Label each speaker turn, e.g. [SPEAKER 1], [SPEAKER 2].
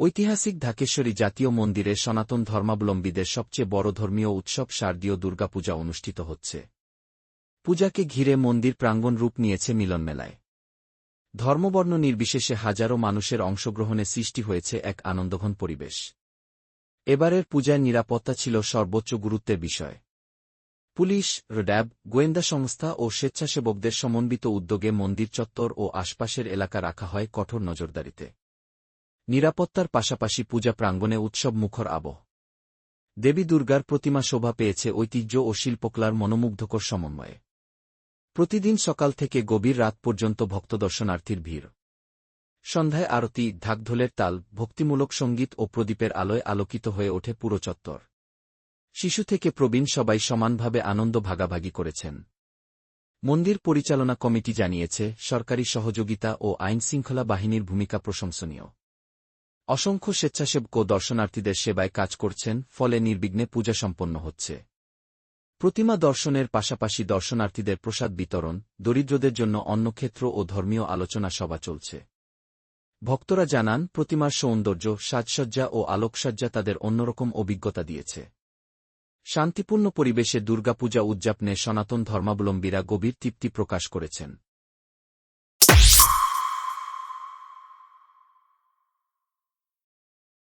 [SPEAKER 1] ঐতিহাসিক ঢাকেশ্বরী জাতীয় মন্দিরে সনাতন ধর্মাবলম্বীদের সবচেয়ে বড় ধর্মীয় উৎসব শারদীয় দুর্গাপূজা অনুষ্ঠিত হচ্ছে। পূজাকে ঘিরে মন্দির প্রাঙ্গণ রূপ নিয়েছে মিলনমেলায়। ধর্মবর্ণ নির্বিশেষে হাজারো মানুষের অংশগ্রহণে সৃষ্টি হয়েছে এক আনন্দঘন পরিবেশ। এবারের পূজায় নিরাপত্তা ছিল সর্বোচ্চ গুরুত্বের বিষয়। পুলিশ র্যাব গোয়েন্দা সংস্থা ও স্বেচ্ছাসেবকদের সমন্বিত উদ্যোগে মন্দির চত্বর ও আশপাশের এলাকা রাখা হয় কঠোর নজরদারিতে। নিরাপত্তার পাশাপাশি পূজা প্রাঙ্গণে উৎসব মুখর আবহ। দেবী দুর্গার প্রতিমা শোভা পেয়েছে ঐতিহ্য ও শিল্পকলার মনোমুগ্ধকর সমন্বয়ে। প্রতিদিন সকাল থেকে গভীর রাত পর্যন্ত ভক্ত দর্শনার্থীর ভিড়। সন্ধ্যায় আরতি, ঢাকঢোলের তাল, ভক্তিমূলক সংগীত ও প্রদীপের আলোয় আলোকিত হয়ে ওঠে পুরো চত্বর। শিশু থেকে প্রবীণ সবাই সমানভাবে আনন্দ ভাগাভাগি করেছেন। মন্দির পরিচালনা কমিটি জানিয়েছে, সরকারি সহযোগিতা ও আইনশৃঙ্খলা বাহিনীর ভূমিকা প্রশংসনীয়। অসংখ্য স্বেচ্ছাসেবক ও দর্শনার্থীদের সেবায় কাজ করছেন, ফলে নির্বিঘ্নে পূজা সম্পন্ন হচ্ছে। প্রতিমা দর্শনের পাশাপাশি দর্শনার্থীদের প্রসাদ বিতরণ, দরিদ্রদের জন্য অন্নক্ষেত্র ও ধর্মীয় আলোচনা সভা চলছে। ভক্তরা জানান, প্রতিমার সৌন্দর্য, সাজসজ্জা ও আলোকসজ্জা তাদের অন্যরকম অভিজ্ঞতা দিয়েছে। শান্তিপূর্ণ পরিবেশে দুর্গাপূজা উদযাপনে সনাতন ধর্মাবলম্বীরা গভীর তৃপ্তি প্রকাশ করেছেন।